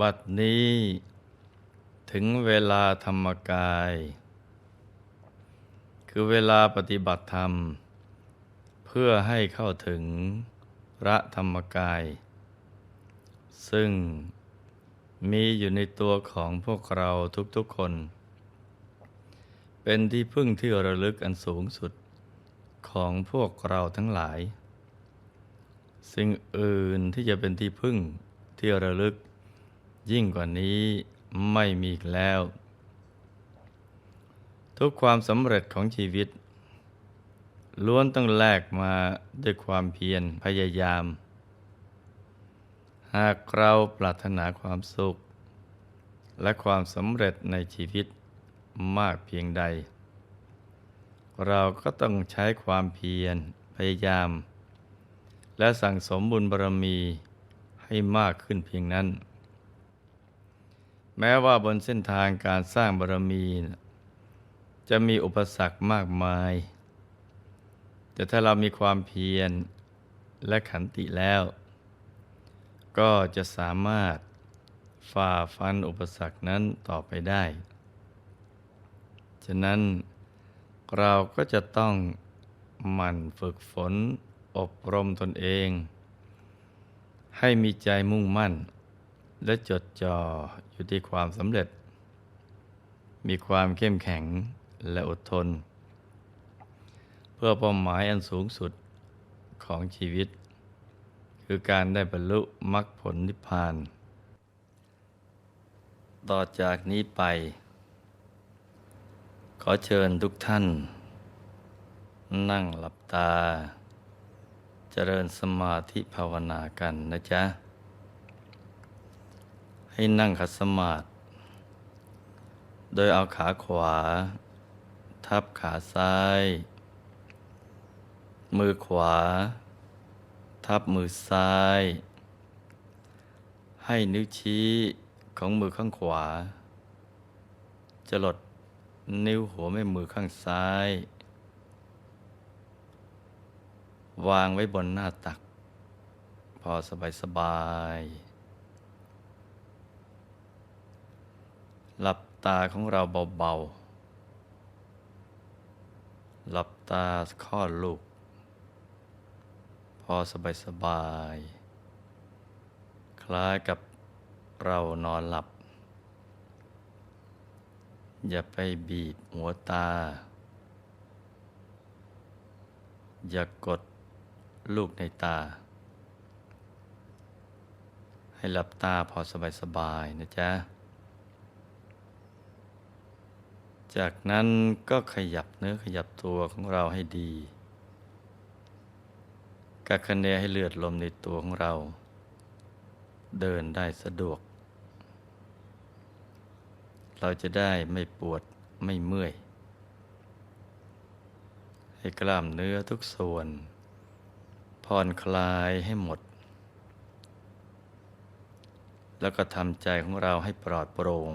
บัดนี้ถึงเวลาธรรมกาย คือเวลาปฏิบัติธรรม เพื่อให้เข้าถึงพระธรรมกาย ซึ่งมีอยู่ในตัวของพวกเราทุกๆคน เป็นที่พึ่งที่ระลึกอันสูงสุดของพวกเราทั้งหลาย สิ่งอื่นที่จะเป็นที่พึ่งที่ระลึก ยิ่งกว่านี้ไม่มีอีกแล้ว ทุกความสำเร็จของชีวิต ล้วนต้องแลกมาด้วยความเพียรพยายาม หากเราปรารถนาความสุข และความสำเร็จในชีวิตมากเพียงใด เราก็ต้องใช้ความเพียรพยายาม และสั่งสมบุญบารมีให้มากขึ้นเพียงนั้น แม้ว่าบนเส้นทางการสร้างบารมีจะมีอุปสรรคมากมาย แต่ถ้าเรามีความเพียรและขันติแล้ว ก็จะสามารถฝ่าฟันอุปสรรคนั้นต่อไปได้ ฉะนั้นเราก็จะต้องหมั่นฝึกฝนอบรมตนเอง ให้มีใจมุ่งมั่น และจดจ่ออยู่ที่ความสำเร็จ มีความเข้มแข็งและอดทน เพื่อเป้าหมายอันสูงสุดของชีวิต คือการได้บรรลุมรรคผลนิพพาน ต่อจากนี้ไป ขอเชิญทุกท่าน นั่งหลับตา เจริญสมาธิภาวนากันนะจ๊ะ ให้นั่งขัดสมาธิโดยเอาขาขวา ทับขาซ้าย มือขวา ทับมือซ้าย ให้นิ้วชี้ของมือข้างขวา จะหลดนิ้วหัวแม่มือข้างซ้าย วางไว้บนหน้าตัก พอสบายสบายๆหลับ ตาของเราเบาๆ หลับตาคลอดลูก พอสบายสบายๆคล้ายกับเรานอนหลับ อย่าไปบีบหัวตา อย่ากกดลูกในตา ให้หลับตาพอสบายๆนะจ๊ะ จากนั้นก็ขยับเนื้อขยับตัวของเราให้ดี กักคะเนให้เลือดลมในตัวของเรา เดินได้สะดวก เราจะได้ไม่ปวดไม่เมื่อย ให้กล้ามเนื้อทุกส่วน ผ่อนคลายให้หมด แล้วก็ทำใจของเราให้ปลอดโปร่ง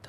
ฐ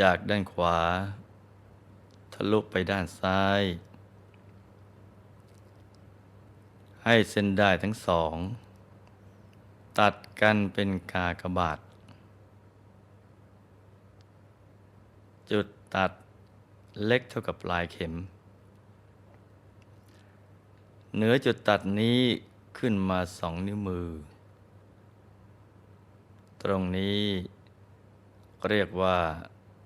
จากด้านขวา ทะลุไปด้านซ้าย ให้เส้นได้ทั้งสอง ตัดกันเป็นกากบาท จุดตัดเล็กเท่ากับปลายเข็ม เหนือจุดตัดนี้ขึ้นมาสองนิ้วมือ ตรงนี้เรียกว่า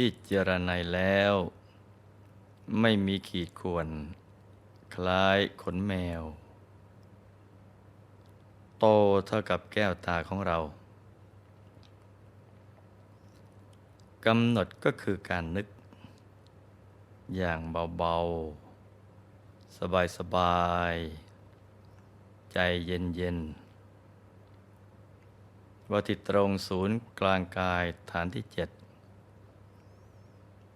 ที่เจรไนแล้ว ไม่มีขีดข่วน คล้ายขนแมว โตเท่ากับแก้วตาของเรากำหนดก็คือการนึก อย่างเบา ๆ สบาย ๆ ใจเย็น ๆ ว่าที่ตรงศูนย์กลางกายฐานที่เจ็ด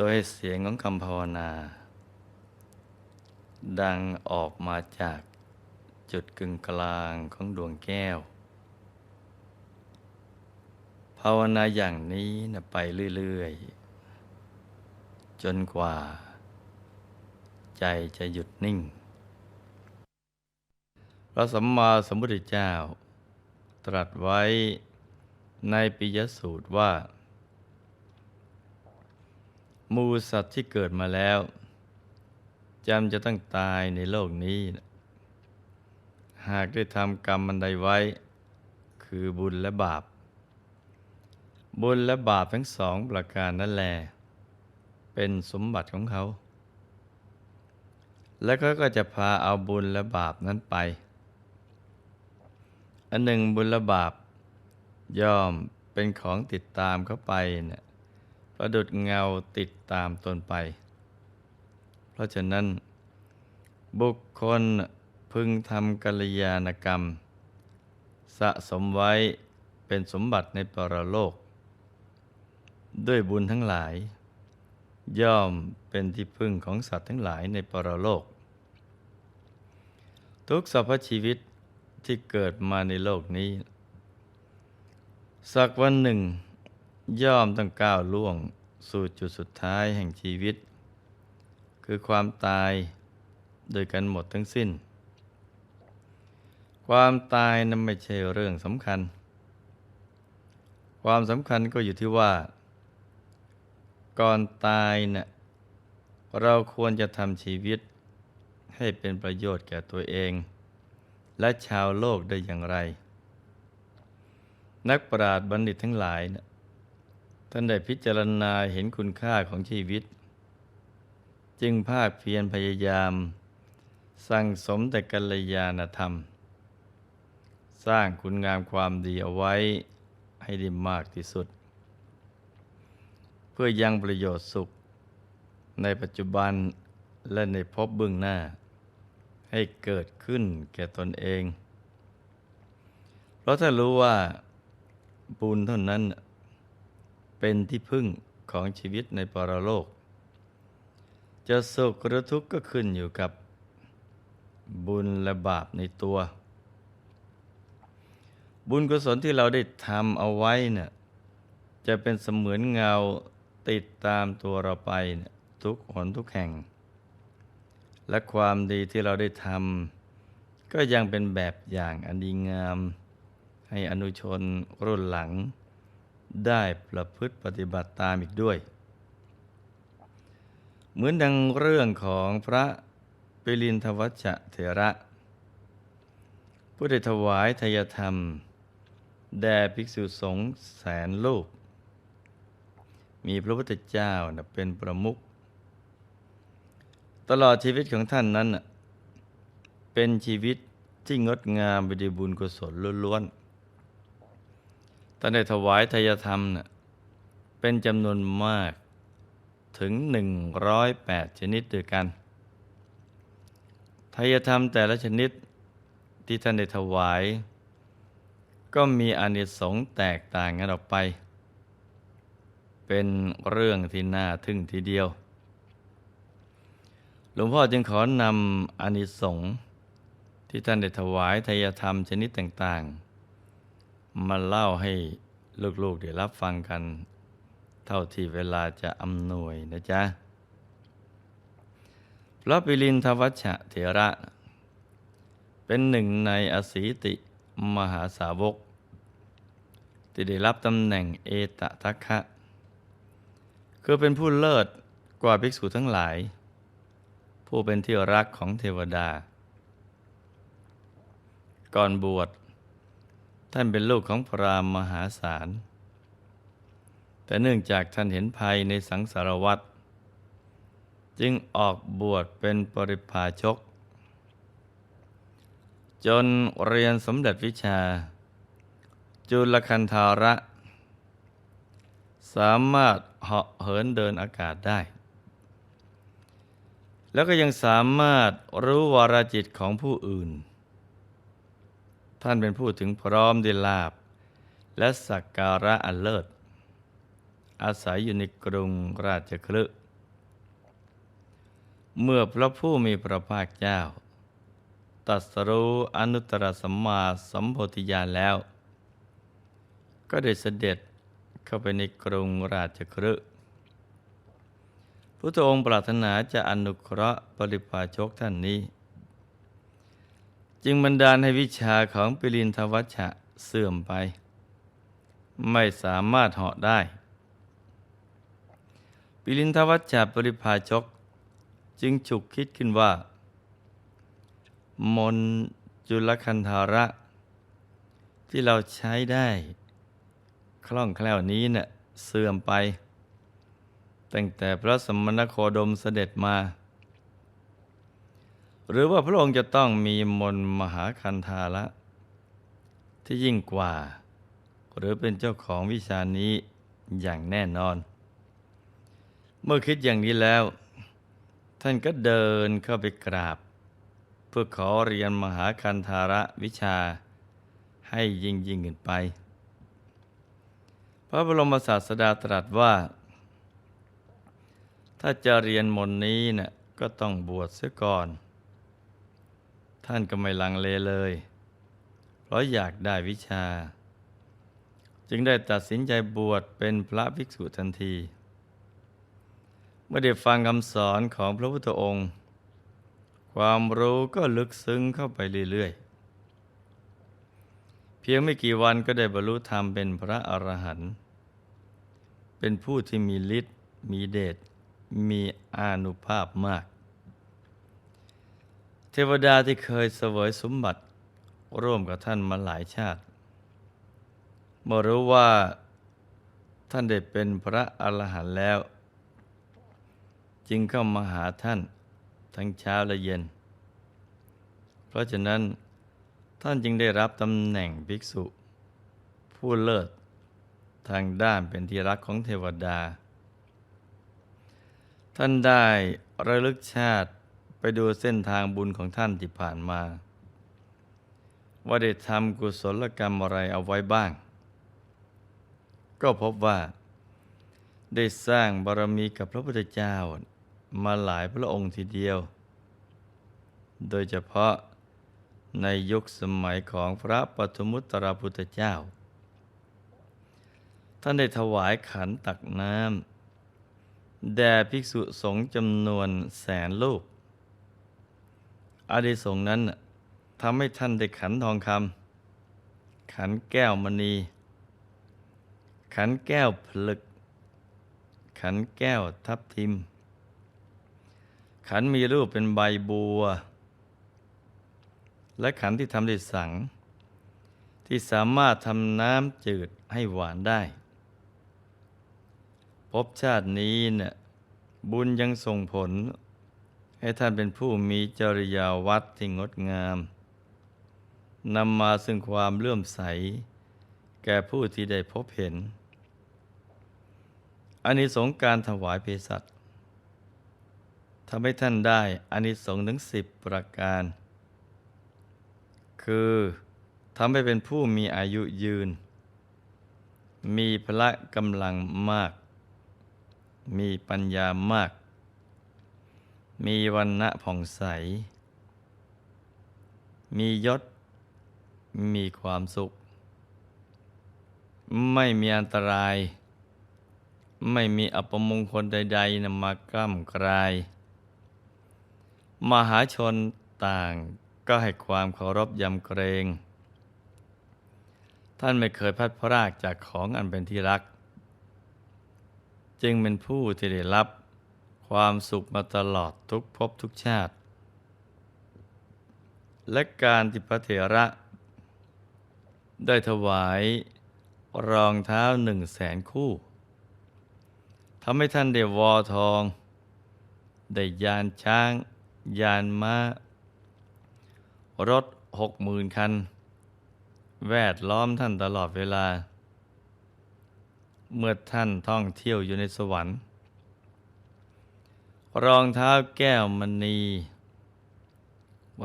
ดยเสียงของคำภาวนา ดังออกมาจากจุดกึ่งกลางของดวงแก้ว ภาวนาอย่างนี้นะไปเรื่อยๆ จนกว่า ใจจะหยุดนิ่ง พระสัมมาสัมพุทธเจ้า ตรัสไว้ในปิยสูตรว่า มูสัตว์ที่เกิดมาแล้วจำจะต้องตายในโลกนี้ หากได้ทำกรรมมันใดไว้ คือบุญและบาป บุญและบาปทั้งสองประการนั่นแหละเป็นสมบัติของเขา แล้วก็ก็จะพาเอาบุญและบาปนั้นไป อันหนึ่งบุญและบาปย่อมเป็นของติดตามเขาไปเนะี่ย ประดุดเงาติดตามตนไป เพราะฉะนั้น บุคคลพึงทำกัลยาณกรรม สะสมไว้เป็นสมบัติในปรโลก ด้วยบุญทั้งหลาย ย่อมเป็นที่พึ่งของสัตว์ทั้งหลายในปรโลก ทุกสรรพชีวิตที่เกิดมาในโลกนี้ สักวันหนึ่ง ย่อมต้องก้าวล่วงสู่จุดสุดท้ายแห่งชีวิต คือความตายโดยกันหมดทั้งสิ้น ความตายนั้นไม่ใช่เรื่องสำคัญ ความสำคัญก็อยู่ที่ว่า ก่อนตายเนะ่ะเราควรจะทำชีวิต ให้เป็นประโยชน์แก่ตัวเอง และชาวโลกได้อย่างไร นักปราชญ์บัณฑิตทั้งหลายนะ ท่านได้พิจารณาเห็นคุณค่าของชีวิต จึงภาคเพียรพยายาม สั่งสมแต่กัลยาณธรรม สร้างคุณงามความดีเอาไว้ให้ได้มากที่สุด เพื่อยังประโยชน์สุข ในปัจจุบันและในภพเบื้องหน้า ให้เกิดขึ้นแก่ตนเอง เพราะถ้ารู้ว่าบุญเท่านั้น เป็นที่พึ่งของชีวิตในปรโลก จะสุขหรือทุกข์ก็ขึ้นอยู่กับบุญและบาปในตัว บุญกุศลที่เราได้ทำเอาไว้เนี่ยจะเป็นเสมือนเงาติดตามตัวเราไปทุกหนทุกแห่ง และความดีที่เราได้ทำก็ยังเป็นแบบอย่างอันดีงาม ให้อนุชนรุ่นหลัง ได้ประพฤติปฏิบัติตามอีกด้วย เหมือนดังเรื่องของพระปิลินทวัชเถระ ผู้ได้ถวายทายธรรม แด่ภิกษุสงฆ์แสนลูก มีพระพุทธเจ้าเป็นประมุขตลอดชีวิตของท่านนั้น เป็นชีวิตที่งดงามไปด้วยบุญกุศลล้วนๆ ท่านได้ถวายทายธรรมเป็นจำนวนมากถึง 108 ชนิดด้วยกันทายธรรมแต่ละชนิดที่ท่านได้ถวาย ก็มีอานิสงส์แตกต่างกันออกไป เป็นเรื่องที่น่าทึ่งทีเดียว หลวงพ่อจึงขอนำอานิสงส์ที่ท่านได้ถวายทายธรรมชนิดต่างๆ มาเล่าให้ลูกๆได้รับฟังกัน เท่าที่เวลาจะอำนวยนะจ๊ะพระปิลินทวัชเถระ เป็นหนึ่งในอสีติมหาสาวก ที่ได้รับตำแหน่งเอตทัคคะ คือเป็นผู้เลิศกว่าภิกษุทั้งหลาย ผู้เป็นที่รักของเทวดา ก่อนบวช ท่านเป็นลูกของพรามมหาศาล แต่เนื่องจากท่านเห็นภัยในสังสารวัฏจึงออกบวชเป็นปริพาชก จนเรียนสมเด็จวิชา จุลคันธาระ สามารถเหาะเหินเดินอากาศได้ แล้วก็ยังสามารถรู้วาราจิตของผู้อื่น ท่านเป็นผู้ถึงพร้อมด้วยลาบ และสักการะอันเลิศ อาศัยอยู่ในกรุงราชคลึเมื่อพระผู้มีพระภาคเจ้า ตัสรู้อนุตตรสัมมาสัมโพธิญาณแล้ว ก็ได้เสด็จเข้าไปในกรุงราชคฤห์พระองค์ปรารถนาจะอนุเคราะห์ปริพาชกท่านนี้ จึงบันดาลให้วิชาของปิลินทวัชชะเสื่อมไป ไม่สามารถเหาะได้ ปิลินทวัชชะปริพาชก จึงฉุกคิดขึ้นว่า มนจุลคันธาระ ที่เราใช้ได้ คล่องแคล่วนี้เนะ่ยเสื่อมไป ตั้งแต่พระสมณโคดมเสด็จมา หรือว่าพระองค์จะต้องมีมนมหาคันธาระที่ยิ่งกว่า หรือเป็นเจ้าของวิชานี้อย่างแน่นอน เมื่อคิดอย่างนี้แล้ว ท่านก็เดินเข้าไปกราบ เพื่อขอเรียนมหาคันธาระวิชาให้ยิ่งยิ่งขึ้นไป พระบรมศาสดาตรัสว่า ถ้าจะเรียนมนนี้นะ่ะก็ต้องบวชเสียก่อน ท่านก็ไม่ลังเลเลย เพราะอยากได้วิชา จึงได้ตัดสินใจบวชเป็นพระภิกษุทันที เมื่อได้ฟังคำสอนของพระพุทธองค์ ความรู้ก็ลึกซึ้งเข้าไปเรื่อยๆ เพียงไม่กี่วันก็ได้บรรลุธรรมเป็นพระอรหันต์เป็นผู้ที่มีฤทธิ์มีเดชมีอานุภาพมาก เทวดาที่เคยเสวยสมบัติ ร่วมกับท่านมาหลายชาติ เมื่อรู้ว่าท่านได้เป็นพระอรหันต์แล้ว จึงเข้ามาหาท่านทั้งเช้าและเย็น เพราะฉะนั้นท่านจึงได้รับตำแหน่งภิกษุ ผู้เลิศทางด้านเป็นที่รักของเทวดา ท่านได้ระลึกชาติ ไปดูเส้นทางบุญของท่านที่ผ่านมา ว่าได้ทำกุศลกรรมอะไรเอาไว้บ้าง ก็พบว่า ได้สร้างบารมีกับพระพุทธเจ้ามาหลายพระองค์ทีเดียว โดยเฉพาะในยุคสมัยของพระปฐมุตตรพุทธเจ้า ท่านได้ถวายขันตักน้ำแด่ภิกษุสงฆ์จำนวนแสนลูก อาดิสงนั้นทำให้ท่านได้ขันทองคำขันแก้วมณี ขันแก้วผลึก ขันแก้วทับทิม ขันมีรูปเป็นใบบัว และขันที่ทำด้วยสัง ที่สามารถทำน้ำจืดให้หวานได้ พบชาตินี้เนี่ยบุญยังส่งผล ให้ท่านเป็นผู้มีจริยาวัดที่งดงามนำมาซึ่งความเลื่อมใส แก่ผู้ที่ได้พบเห็นอันนี้สงการถวายเภสัชทำให้ท่านได้อานิสงส์ถึงสิบประการ คือทำให้เป็นผู้มีอายุยืน มีพละกำลังมาก มีปัญญามาก มีวันณะผ่องใส มียศ มีความสุข ไม่มีอันตราย ไม่มีอัปมงคลใดๆนำมากล้ำกลาย มหาชนต่างก็ให้ความเคารพยำเกรง ท่านไม่เคยพัดพรากจากของอันเป็นที่รัก จึงเป็นผู้ที่ได้รับ ความสุขมาตลอดทุกภพทุกชาติ และการที่พระเถระ ได้ถวายรองเท้าหนึ่งแสนคู่ทำให้ท่านได้วอทอง ได้ยานช้าง ยานม้า รถหกหมื่นคัน แวดล้อมท่านตลอดเวลา เมื่อท่านท่องเที่ยวอยู่ในสวรรค์ รองเท้าแก้วมณี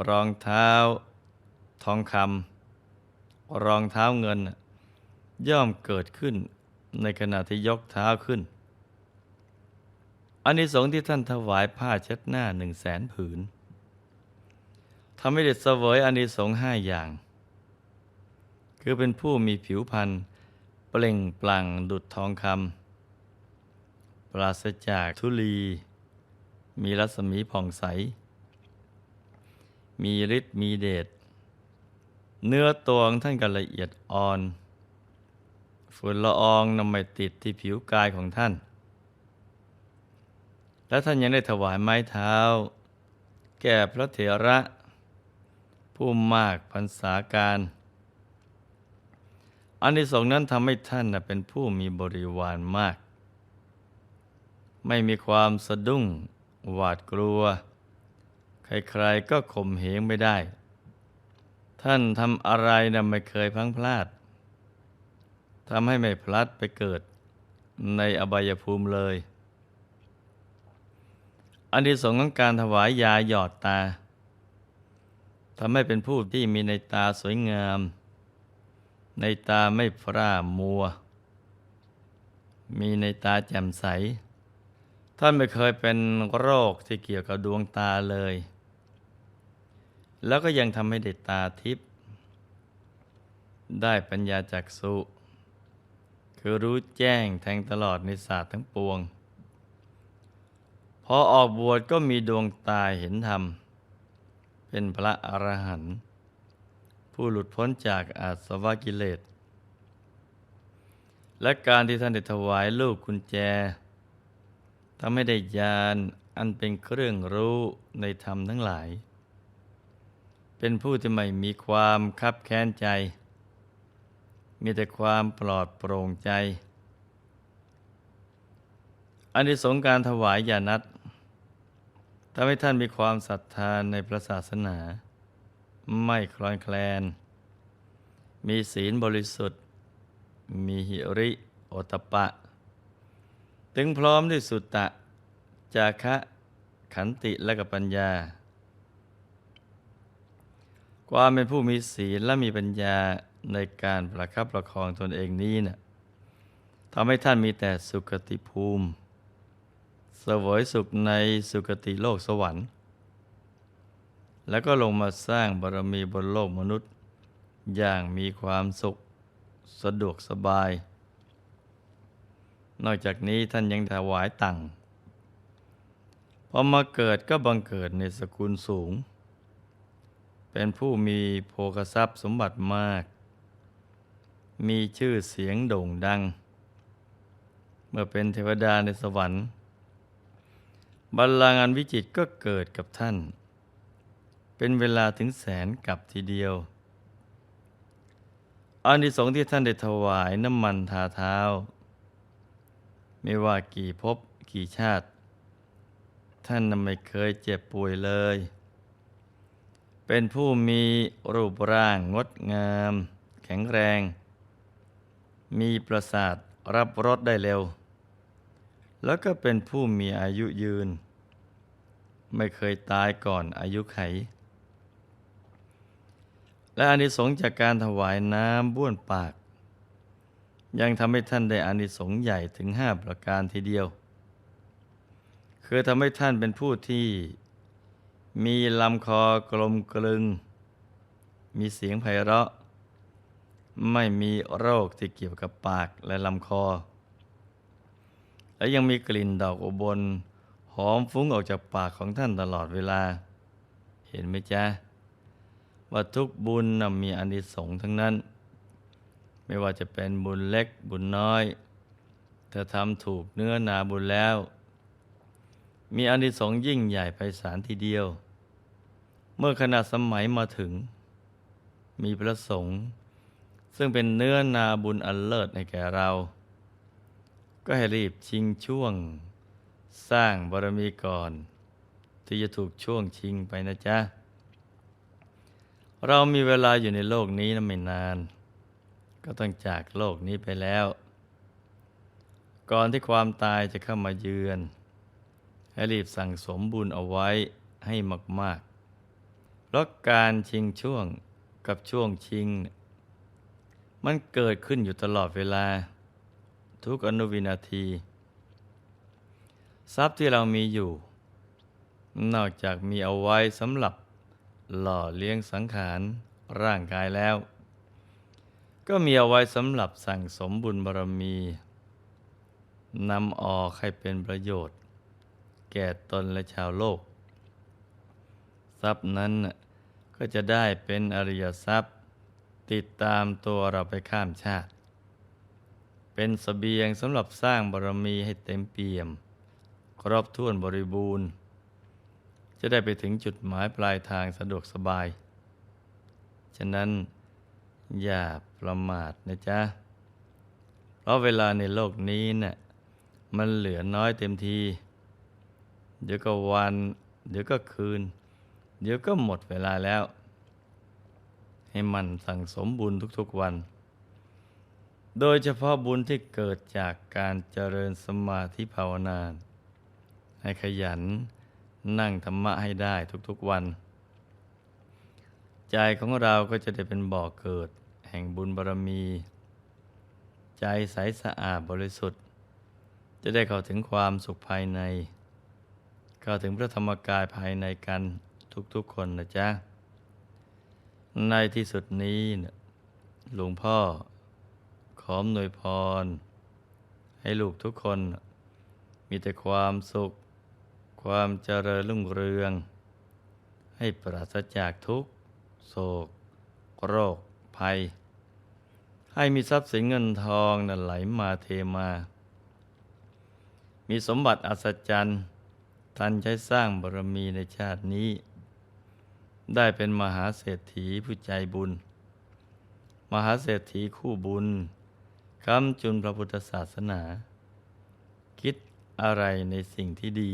รองเท้าทองคำรองเท้าเงิน ย่อมเกิดขึ้นในขณะที่ยกเท้าขึ้นอานิสงส์ที่ท่านถวายผ้าเช็ดหน้าหนึ่งแสนผืนทำให้เด็ดเสวยอานิสงส์ห้าอย่าง คือเป็นผู้มีผิวพรรณเปล่งปลั่งดุจทองคำปราศจากทุลี มีรัศมีผ่องใส มีฤทธิ์มีเดช เนื้อตัวของท่านก็ละเอียดอ่อน ฝุ่นละอองนำไปติดที่ผิวกายของท่าน และท่านยังได้ถวายไม้เท้า แก่พระเถระ ผู้มากพรรษาการอันที่สองนั้นทำให้ท่านเป็นผู้มีบริวารมาก ไม่มีความสะดุ้ง หวาดกลัว ใครๆก็ข่มเหงไม่ได้ ท่านทำอะไรนะไม่เคยพังพลาดทำให้ไม่พลัดไปเกิดในอบายภูมิเลย อันที่สองของการถวายยาหยอดตาทำให้เป็นผู้ที่มีในตาสวยงาม ในตาไม่พร่ามัว มีในตาแจ่มใส ท่านไม่เคยเป็นโรคที่เกี่ยวกับดวงตาเลย แล้วก็ยังทำให้ได้ตาทิพย์ได้ปัญญาจักสุคือรู้แจ้งแทงตลอดในศาสตร์ทั้งปวง พอออกบวชก็มีดวงตาเห็นธรรม เป็นพระอรหันต์ผู้หลุดพ้นจากอาสวะกิเลส และการที่ท่านได้ถวายลูกกุญแจ ทำให้ได้ญาณอันเป็นเครื่องรู้ในธรรมทั้งหลาย เป็นผู้ที่ไม่มีความคับแค้นใจ มีแต่ความปลอดโปร่งใจ อันที่สงการถวายญาณัตทำให้ท่านมีความศรัทธาในพระศาสนา ไม่คลอนแคลน มีศีลบริสุทธิ์ มีหิริโอตปะ ถึงพร้อมด้วยสุตตะ จาคะ ขันติและกับปัญญา ความเป็นผู้มีศีลและมีปัญญาในการประคับประคองตนเองนี้นะ่ะทำให้ท่านมีแต่สุขติภูมิ เสวยสุขในสุคติโลกสวรรค์ แล้วก็ลงมาสร้างบารมีบนโลกมนุษย์ อย่างมีความสุข สะดวกสบาย นอกจากนี้ท่านยังถวายตังพอมาเกิดก็บังเกิดในสกุลสูง เป็นผู้มีโภคทรัพย์สมบัติมาก มีชื่อเสียงโด่งดัง เมื่อเป็นเทวดาในสวรรค์บัลลังก์อันวิจิตก็เกิดกับท่าน เป็นเวลาถึงแสนกับทีเดียวอานิสงส์ที่ท่านได้ถวายน้ำมันทาเท้า ไม่ว่ากี่ภพกี่ชาติ ท่านไม่เคยเจ็บป่วยเลย เป็นผู้มีรูปร่างงดงาม แข็งแรง มีประสาทรับรสได้เร็ว แล้วก็เป็นผู้มีอายุยืน ไม่เคยตายก่อนอายุไข และอานิสงส์จากการถวายน้ำบ้วนปาก ยังทำให้ท่านได้อานิสงส์ใหญ่ถึงห้าประการทีเดียว คือทำให้ท่านเป็นผู้ที่มีลำคอกลมกลึง มีเสียงไพเราะ ไม่มีโรคที่เกี่ยวกับปากและลำคอ และยังมีกลิ่นดอกอุบล หอมฟุ้งออกจากปากของท่านตลอดเวลา เห็นไหมจ๊ะ ว่าทุกบุญนะมีอานิสงส์ทั้งนั้น ไม่ว่าจะเป็นบุญเล็กบุญน้อยถ้าทำถูกเนื้อนาบุญแล้ว มีอนิสงส์ยิ่งใหญ่ไพศาลทีเดียว เมื่อขณะสมัยมาถึง มีพระสงฆ์ซึ่งเป็นเนื้อนาบุญอันเลิศในแก่เรา ก็ให้รีบชิงช่วง สร้างบารมีก่อน ที่จะถูกช่วงชิงไปนะจ๊ะ เรามีเวลาอยู่ในโลกนี้นะไม่นาน ก็ต้องจากโลกนี้ไปแล้ว ก่อนที่ความตายจะเข้ามาเยือน ให้รีบสั่งสมบุญเอาไว้ให้มาก ๆ เพราะการชิงช่วงกับช่วงชิง มันเกิดขึ้นอยู่ตลอดเวลา ทุกอนุวินาที ทรัพย์ที่เรามีอยู่ นอกจากมีเอาไว้สำหรับหล่อเลี้ยงสังขารร่างกายแล้ว ก็มีเอาไว้สำหรับสั่งสมบุญบารมีนำออกให้เป็นประโยชน์ แก่ตนและชาวโลก ทรัพย์นั้นก็จะได้เป็นอริยทรัพย์ ติดตามตัวเราไปข้ามชาติ เป็นสเสบียงสำหรับสร้างบารมีให้เต็มเปี่ยม ครบถ้วนบริบูรณ์ จะได้ไปถึงจุดหมายปลายทางสะดวกสบาย ฉะนั้นอย่า ประมาทนะจ๊ะ เพราะเวลาในโลกนี้เนะ่ะมันเหลือน้อยเต็มที เดี๋ยวก็วัน เดี๋ยวก็คืน เดี๋ยวก็หมดเวลาแล้ว ให้มันสั่งสมบุญทุกๆวัน โดยเฉพาะบุญที่เกิดจากการเจริญสมาธิภาวนา ให้ขยันนั่งธรรมะให้ได้ทุกๆวัน ใจของเราก็จะได้เป็นบ่อเกิด ห่งบุญบารมี ใจใสสะอาดบริสุทธิ์ จะได้เข้าถึงความสุขภายใน เข้าถึงพระธรรมกายภายในกันทุกๆคนนะจ๊ะ ในที่สุดนี้หลวงพ่อขอมนวยพร ให้ลูกทุกคน มีแต่ความสุข ความเจริญรุ่งเรือง ให้ปราศจากทุกโศก โรคภัย ให้มีทรัพย์สินเงินทองนั้นไหลมาเทมา มีสมบัติอัศจรรย์ทันใช้สร้างบารมีในชาตินี้ ได้เป็นมหาเศรษฐีผู้ใจบุญ มหาเศรษฐีคู่บุญคำจุนพระพุทธศาสนา คิดอะไรในสิ่งที่ดี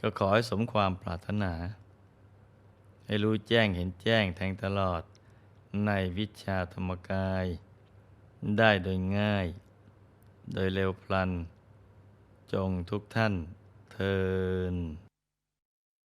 ก็ขอให้สมความปรารถนา ให้รู้แจ้งเห็นแจ้งแทงตลอด ในวิชาธรรมกาย ได้โดยง่าย โดยเร็วพลัน จงทุกท่านเทิน